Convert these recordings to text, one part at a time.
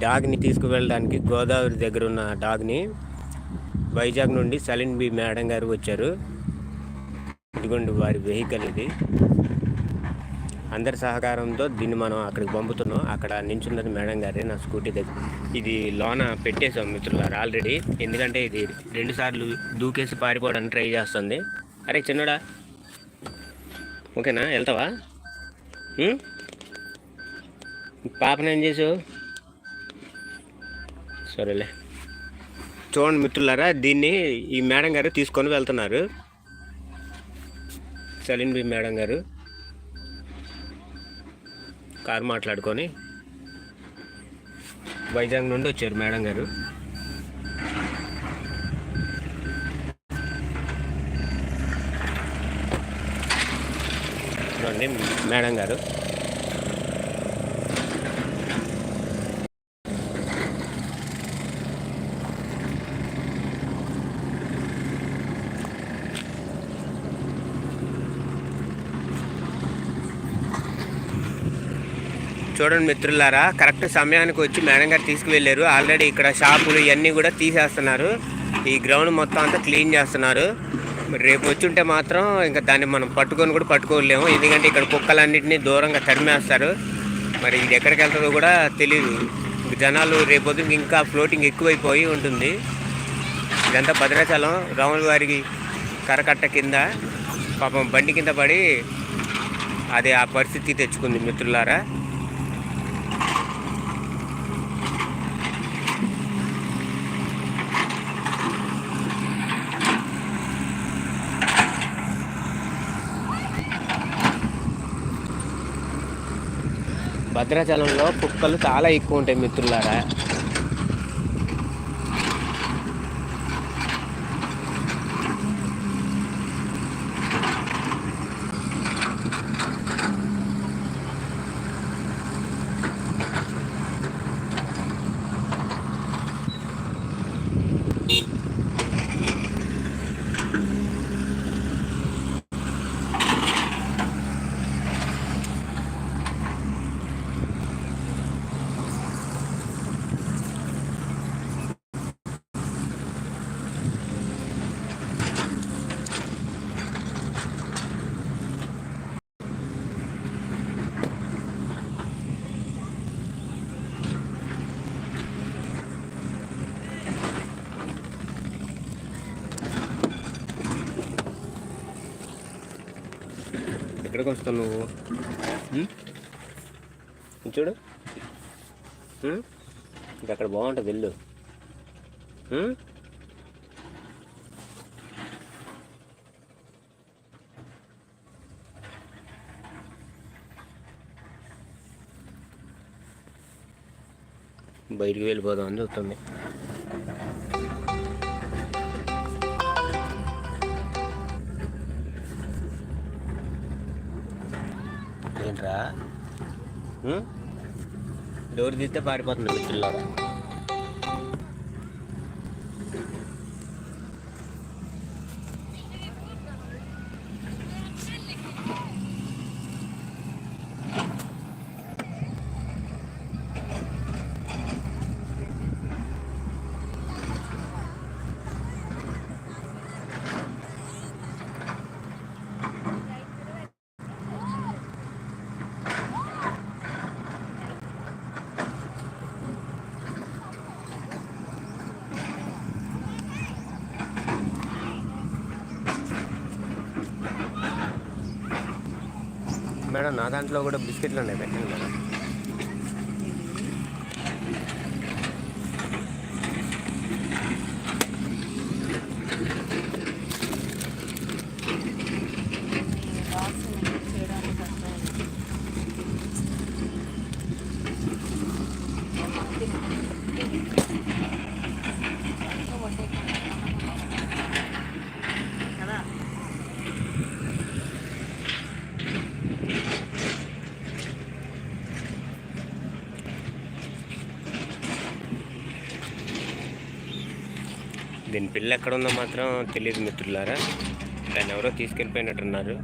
డాగ్ని తీసుకువెళ్ళడానికి గోదావరి దగ్గర ఉన్న డాగ్ని వైజాగ్ నుండి సలీన్ బి మేడం గారు వచ్చారు. ఇదిగోండి వారి వెహికల్ ఇది. అందరి సహకారంతో దీన్ని మనం అక్కడికి పంపుతున్నాం. అక్కడ నించున్నది మేడం గారే నా స్కూటీ దగ్గర. ఇది లోన పెట్టేసాం మిత్రులారు ఆల్రెడీ. ఎందుకంటే ఇది రెండు సార్లు దూకేసి పారిపోవడానికి ట్రై చేస్తుంది. అరే చిన్నడా. ఓకేనా? వెళ్తావా? ఉం? ఏం చేసావు? సరేలే. చూడండి మిత్రులారా దీన్ని ఈ మేడం గారు తీసుకొని వెళ్తున్నారు. సలీన్ బి మేడం గారు. కారు మాట్లాడుకొని వైజాగ్ నుండి వచ్చారు మేడం గారు. చూడండి మేడం గారు. చూడండి మిత్రులారా కరెక్ట్ సమయానికి వచ్చి మేడం గారు తీసుకువెళ్ళారు. ఆల్రెడీ ఇక్కడ షాపులు ఇవన్నీ కూడా తీసేస్తున్నారు. ఈ గ్రౌండ్ మొత్తం అంతా క్లీన్ చేస్తున్నారు. మరి రేపు వచ్చి ఉంటే మాత్రం ఇంకా దాన్ని మనం పట్టుకొని కూడా పట్టుకోలేము. ఎందుకంటే ఇక్కడ కుక్కలన్నింటినీ దూరంగా తరిమేస్తారు. మరి ఇది ఎక్కడికి వెళ్తుందో కూడా తెలియదు జనాలు రేపొద్దున ఇంకా ఫ్లోటింగ్ ఎక్కువైపోయి ఉంటుంది. ఇదంతా భద్రాచలం రాముల వారికి కరకట్ట కింద పాపం బండి కింద పడి అది ఆ పరిస్థితి తెచ్చుకుంది మిత్రులారా. భద్రాచలంలో కుక్కలు చాలా ఎక్కువ ఉంటాయి మిత్రులారా. ఎక్కడికి వస్తావు నువ్వు? ఉం? ఇది చూడు ఉం? అక్కడ బాగుంటుంది వెళ్ళు. బయటికి వెళ్ళిపోదాం అని చూస్తుంది. ఏంట్రా? డోర్ తీస్తే పారిపోతుంది మిత్రులారా. మేడం నా దాంట్లో కూడా బిస్కెట్లు ఉన్నాయి పెట్టండి మేడం. దీని పిల్ల ఎక్కడ ఉందో మాత్రం తెలియదు మిత్రులారా. దాన్ని ఎవరో తీసుకెళ్ళిపోయినట్టున్నారు.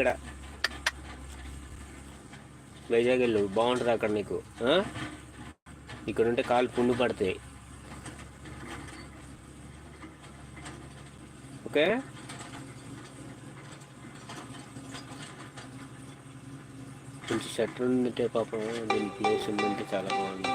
ఇక్కడ. వైజాగ్ వెళ్ళు బాగుంటుంది అక్కడ నీకు. ఇక్కడ ఉంటే కాలు పుండు పడతాయి. ఓకే? కొంచెం షట్టర్ ఉంటే పాపం దీని ప్లేస్ ఉందంటే చాలా బాగుంది.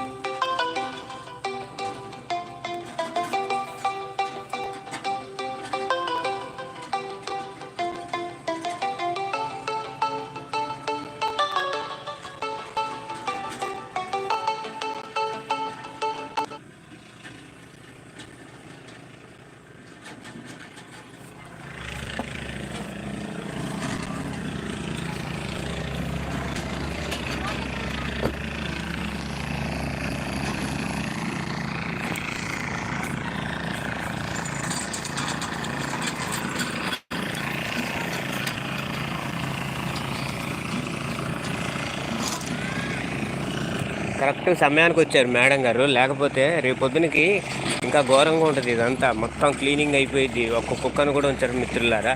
కరెక్ట్ సమయానికి వచ్చారు మేడం గారు. లేకపోతే రేపు పొద్దునకి ఇంకా ఘోరంగా ఉంటుంది ఇదంతా. మొత్తం క్లీనింగ్ అయిపోయింది ఒక్క కుక్కను కూడా ఉంచారు మిత్రులారా.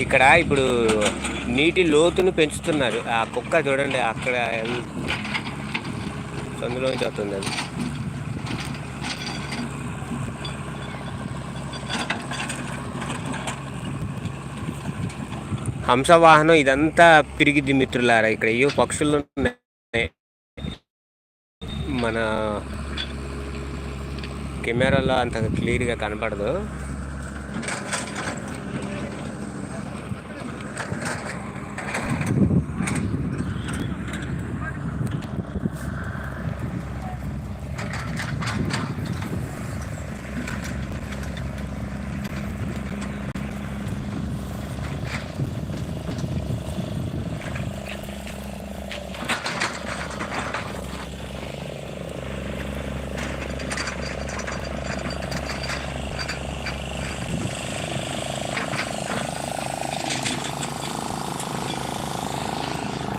ఇక్కడ ఇప్పుడు నీటి లోతును పెంచుతున్నారు. ఆ కుక్క చూడండి అక్కడ ఎల్- సందులోంచి వస్తుంది అది. హంసవాహనం ఇదంతా పిరిగిద్ది మిత్రులారా. ఇక్కడ ఏవో పక్షులు ఉన్నాయి. మన కెమెరాలో అంత క్లియర్గా కనపడదు.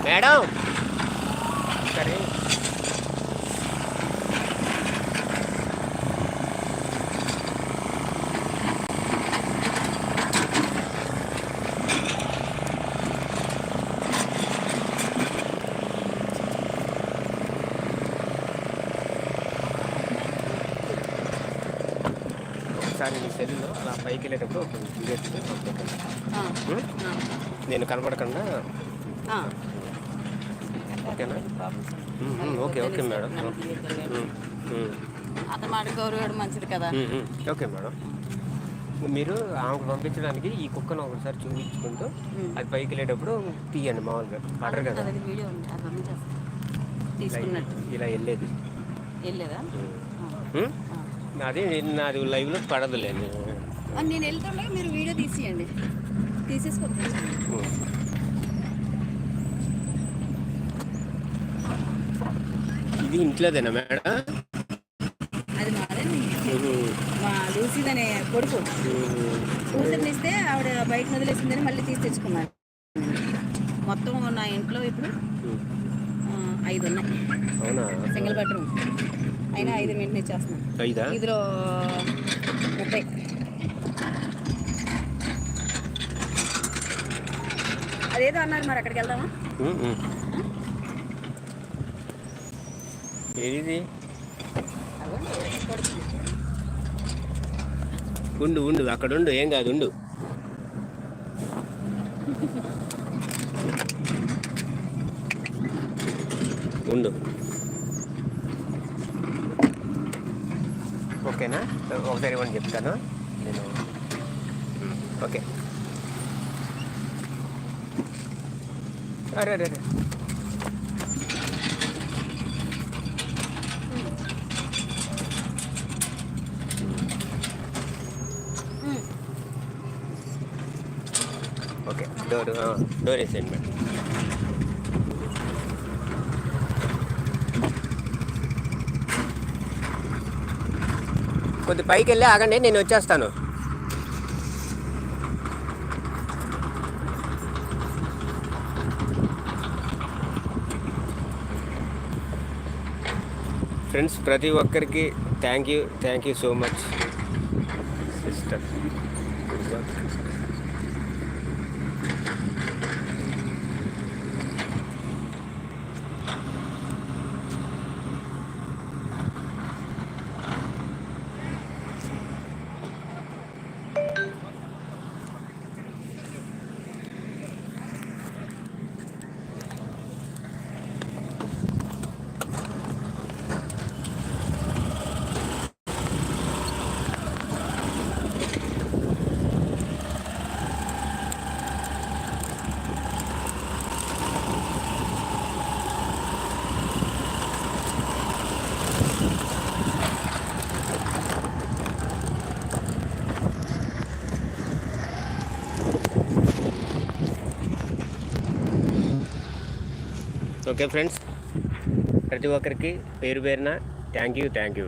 మేడం. సరే. ఒకసారి మీ అలా పైకి వెళ్ళేటప్పుడు ఒక వీడియో నేను కనపడకుండా. ఓకేనా? Okay okay madam. అతను మాట గౌరవం మంచిది కదా. Okay madam. మీరు ఆమెకు పంపించడానికి ఈ కుక్కను ఒకసారి చూపించుకుంటూ. అది పైకి వెళ్ళేటప్పుడు తీయండి మామూలుగా. పడరు కదా. ఇలా వెళ్ళేది? అది నాది లైవ్లో పడదులేండి ఆ, నేను వెళ్తుండగా మీరు వీడియో తీసియండి. తీసేసుకొని ఇది ఇంట్లోదేనా మేడం? అది మాదే ఉం, మా లూసీదనే కొడుకు. కూతుర్నిస్తే ఆవిడ బయట వదిలేసిందని మళ్ళీ తీసి తెచ్చుకున్నాను మొత్తం నా ఇంట్లో ఇప్పుడు ఐదు ఉన్నాయి. Single bedroom. అయినా ఐదు మెయింటైన్ చేస్తున్నాను ఇందులో ముప్పై. అదేదో అన్నారు మరి అక్కడికి వెళ్దామా? ఏది. ఉండు ఉండు అక్కడ ఉండు ఏం కాదు ఉండు. ఉండు. ఓకేనా? ఒకసారి ఇవ్వండి చెప్తాను. నేను ఓకే. అరే అరే అరే. ఓకే. డోర్ డోర్ వేసేయండి మేడం కొద్ది పైకి వెళ్ళి ఆగండి నేను వచ్చేస్తాను. ఫ్రెండ్స్ ప్రతి ఒక్కరికి thank you thank you so much sister okay friends ప్రతి ఒక్కరికి పేరు పేరున థ్యాంక్ యూ థ్యాంక్ యూ.